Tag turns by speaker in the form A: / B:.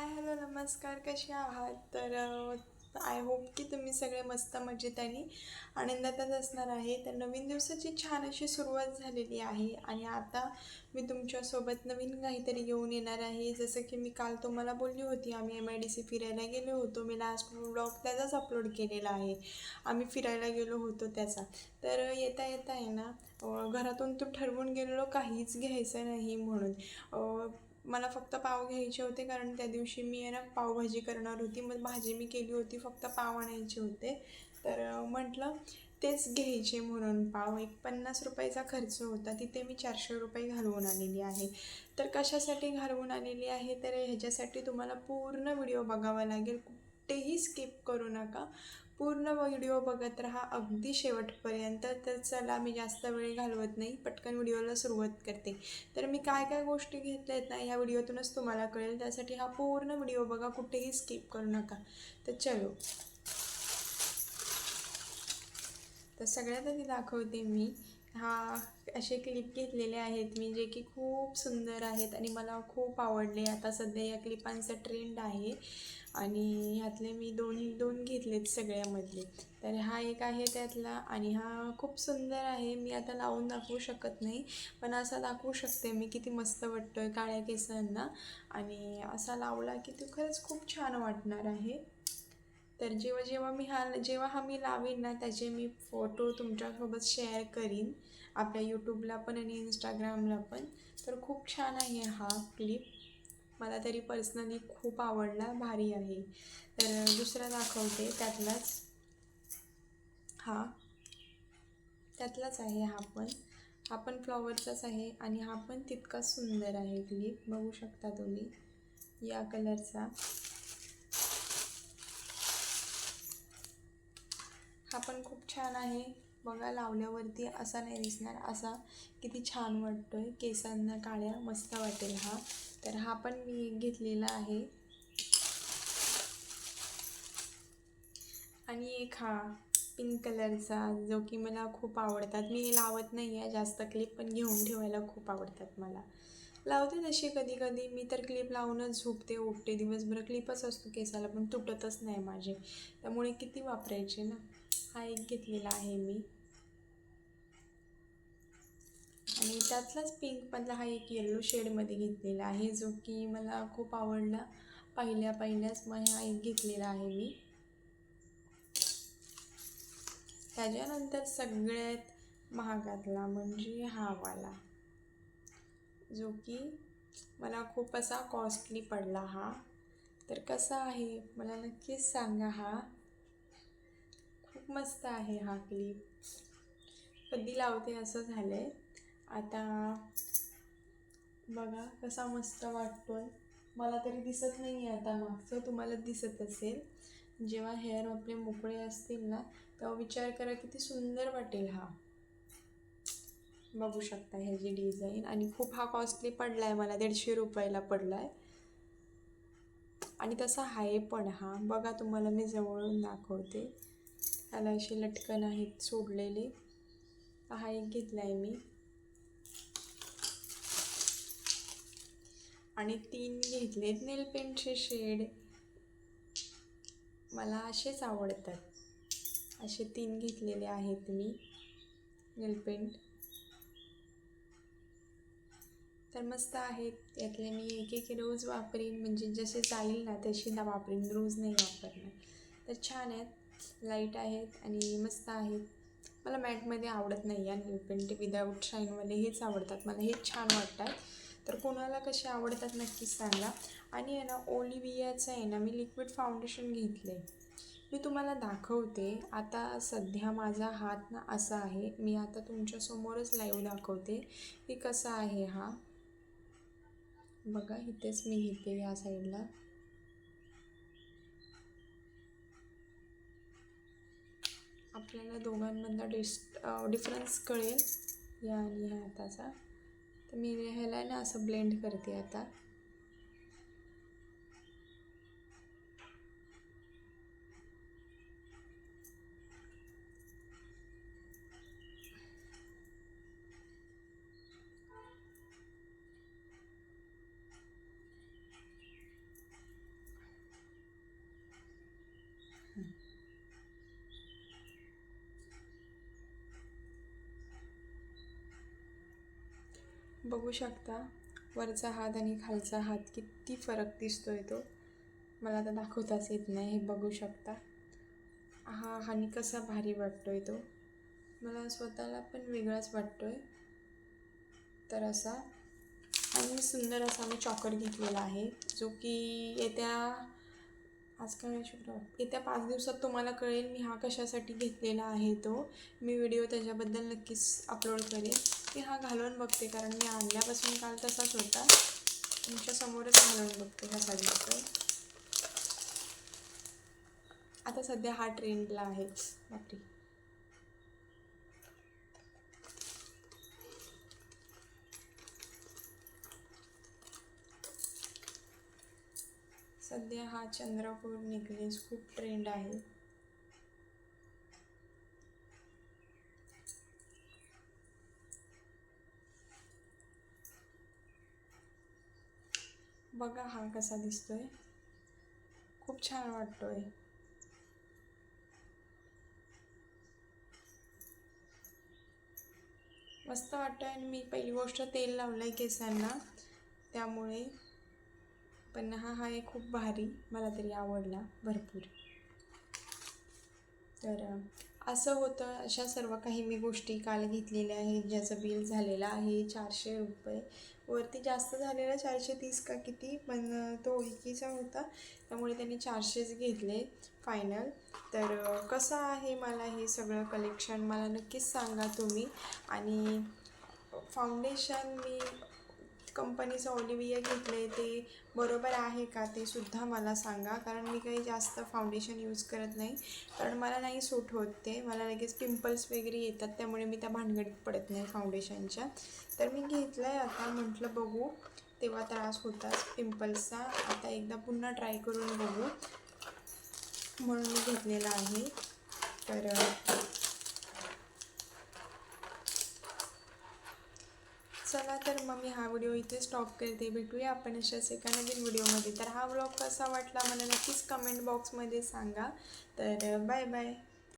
A: Hi hello नमस्कार. कसे आहात? तर आय होप की तुम्ही सगळे मस्त मजेत आणि आनंदातच असणार आहे. तर नवीन दिवसाची छान अशी सुरुवात झालेली आहे आणि आता मी तुमच्यासोबत नवीन काहीतरी घेऊन येणार आहे. जसं की मी काल तुम्हाला बोलली होती आम्ही एम आय डी सी फिरायला गेलो होतो. मी लास्ट ब्लॉग त्याचाच अपलोड केलेला आहे. आम्ही फिरायला गेलो होतो त्याचा. तर येता येता आहे ना घरातून तो ठरवून गेलेलो काहीच घ्यायचं नाही म्हणून. मला फक्त पाव घ्यायचे होते कारण त्या दिवशी मी आहे ना पावभाजी करणार होती. मग भाजी मी केली होती फक्त पाव आणायचे होते. तर म्हटलं तेच घ्यायचे म्हणून पाव. एक पन्नास रुपयाचा खर्च होता तिथे मी चारशे रुपये घालवून आलेली आहे. तर कशासाठी घालवून आलेली आहे? तर ह्याच्यासाठी तुम्हाला पूर्ण व्हिडिओ बघावा लागेल. कुठेही स्किप करू नका. पूर्ण व्हिडिओ बघत राहा. अगदी शेवटपर्यंत. तर चला मी जास्त वेळ घालवत नाही. पटकन व्हिडिओला सुरुवात करते. तर मी काय काय गोष्टी घेतल्या आहेत ना ह्या व्हिडिओतूनच तुम्हाला कळेल. त्यासाठी हा पूर्ण व्हिडिओ बघा. कुठेही स्किप करू नका. तर चलो. तर सगळ्यात आधी दाखवते मी. हा असे क्लिप घेतलेले आहेत मी जे की खूप सुंदर आहेत आणि मला खूप आवडले. आता सध्या या क्लिपांचा ट्रेंड आहे आणि ह्यातले मी दोन दोन घेतलेत सगळ्यामधले. तर हा एक आहे त्यातला आणि हा खूप सुंदर आहे. मी आता लावून दाखवू शकत नाही पण असा दाखवू शकते मी किती मस्त वाटतो आहे काळ्या केसांना. आणि असा लावला की तो खरंच खूप छान वाटणार आहे. तर जेव्हा जेव्हा मी हा जेव्हा हा मी लावेन ना त्याचे मी फोटो तुमच्यासोबत शेअर करीन. आपल्या यूट्यूबला पण आणि इंस्टाग्रामला पण. तर खूप छान आहे हा क्लिप मला तरी पर्सनली खूप आवडला भारी आहे. तर दुसरा दाखवते त्यातलाच. हा. त्यातलाच आहे हा पण. हा पण फ्लॉवरचाच आहे आणि हा पण तितकाच सुंदर आहे क्लिप बघू शकता तुम्ही. या कलरचा हा पण खूप छान आहे. बघा लावल्यावरती असा नाही दिसणार असा किती छान वाटतो आहे केसांना काळ्या मस्त वाटेल हा. तर हा पण मी घेतलेला आहे. आणि एक हा पिंक कलरचा जो की मला खूप आवडतात. मी लावत नाही आहे जास्त क्लिप पण घेऊन ठेवायला खूप आवडतात मला. लावते तशी कधी कधी. मी तर क्लिप लावूनच झोपते उठते. दिवसभर क्लिपच असतो केसाला पण तुटतच नाही माझे. त्यामुळे किती वापरायचे ना? हा एक घेतलेला आहे मी. आणि त्यातलाच पिंकमधला हा एक येल्लो शेडमध्ये घेतलेला आहे जो की मला खूप आवडला. पहिल्या पहिल्याच मग हा एक घेतलेला आहे मी. त्याच्यानंतर सगळ्यात महागातला म्हणजे हा वाला जो की मला खूप असा कॉस्टली पडला हा. तर कसा आहे? मला नक्कीच सांगा हा. मस्त आहे हा क्लिप कधी लावते असं झालं आहे आता बघा कसा मस्त वाटतोय. मला तरी दिसत नाही आहे आता मागचं तुम्हाला दिसत असेल. जेव्हा हेअर आपले मोकळे असतील ना तेव्हा विचार करा किती सुंदर वाटेल हा. बघू शकता ह्याची डिझाईन आणि खूप हा कॉस्टली पडला आहे मला दीडशे रुपयाला पडला आहे आणि तसा आहे पण हा. बघा तुम्हाला मी जवळून दाखवते. त्याला अशी लटकन आहेत सोडलेले. हा एक घेतला आहे मी. आणि तीन घेतलेत नेल पेंटचे शेड मला असेच आवडतात. असे तीन घेतलेले आहेत मी नेल पेंट तर मस्त आहेत. यातले मी एक एक रोज वापरीन. म्हणजे जसे चालेल ना तशी ना वापरीन. रोज नाही वापरणार. तर छान आहेत. लाइट आहेत आणि मस्त आहेत. मला मॅटमध्ये आवडत नाही आणि नेल पेंट विदाऊट शाईनवाले हेच आवडतात. मला हेच छान वाटतात. तर कोणाला कसे आवडतात नक्कीच सांगा. आणि आहे ना ओलिवियाचं आहे ना मी लिक्विड फाउंडेशन घेतले मी तुम्हाला दाखवते. आता सध्या माझा हात ना असा आहे. मी आता तुमच्यासमोरच लाईव्ह दाखवते. की कसा आहे हा? बघा इथेच मी घेते या साईडला आपल्याला दोघांमधला डिस डिफरन्स कळेल. या आणि ह्या हाताचा तर मी ह्याला ना असं ब्लेंड करते आता. बघू शकता वरचा हात आणि खालचा हात किती फरक दिसतो आहे तो. मला आता दाखवताच येत नाही हे बघू शकता. हा आणि कसा भारी वाटतो आहे तो. मला स्वतःला पण वेगळाच वाटतो आहे तर असा आणि सुंदर असा मी चॉकर घेतलेला आहे जो की येत्या आज काय शुक्रवार येत्या पाच दिवसात तुम्हाला कळेल मी हा कशासाठी घेतलेला आहे तो. मी व्हिडिओ त्याच्याबद्दल नक्कीच अपलोड करेन. की हा घालून बघते कारण मी आणल्यापासून काल तसाच होता. तुमच्या समोरच घालून बघते ह्या साडीचं. आता सध्या हा ट्रेंडला आहे. बापरी. सध्या हा चंद्रपूर नेकलेस खूप ट्रेंड आहे. बघा हा कसा दिसतोय. खूप छान वाटतोय. मस्त वाटतोय आणि मी पहिली गोष्ट तेल लावलंय केसांना. त्यामुळे पण हा हा एक खूप भारी मला तरी आवडला भरपूर. तर असं होतं अशा सर्व काही मी गोष्टी काल घेतलेल्या आहेत ज्याचं बिल झालेलं आहे चारशे रुपये. वरती जास्त झालेला चारशे तीस का किती पण तो ओळखीचा होता. त्यामुळे त्यांनी चारशेच घेतले फायनल तर कसं आहे मला हे सगळं कलेक्शन मला नक्कीच सांगा तुम्ही. आणि फाउंडेशन मी कंपनीचं ऑलिव्हिया घेतलं ते बरोबर आहे का ते सुद्धा मला सांगा. कारण मी काही जास्त फाउंडेशन यूज करत नाही. कारण मला नाही सूट होत ते. मला लगेच पिंपल्स वगैरे येतात. त्यामुळे मी त्या भानगडीत पडत नाही फाउंडेशनच्या तर मी घेतलं आहे आता म्हटलं बघू. तेव्हा त्रास होताच पिंपल्सचा आता एकदा पुन्हा ट्राय करून बघू. म्हणून मी घेतलेला आहे. तर चला तर मग मी हा व्हिडिओ इथे स्टॉप करते. भेटूया आपण अशाच एका नवीन व्हिडिओमध्ये तर हा व्लॉग कसा वाटला मला नक्कीच कमेंट बॉक्समध्ये सांगा. तर बाय बाय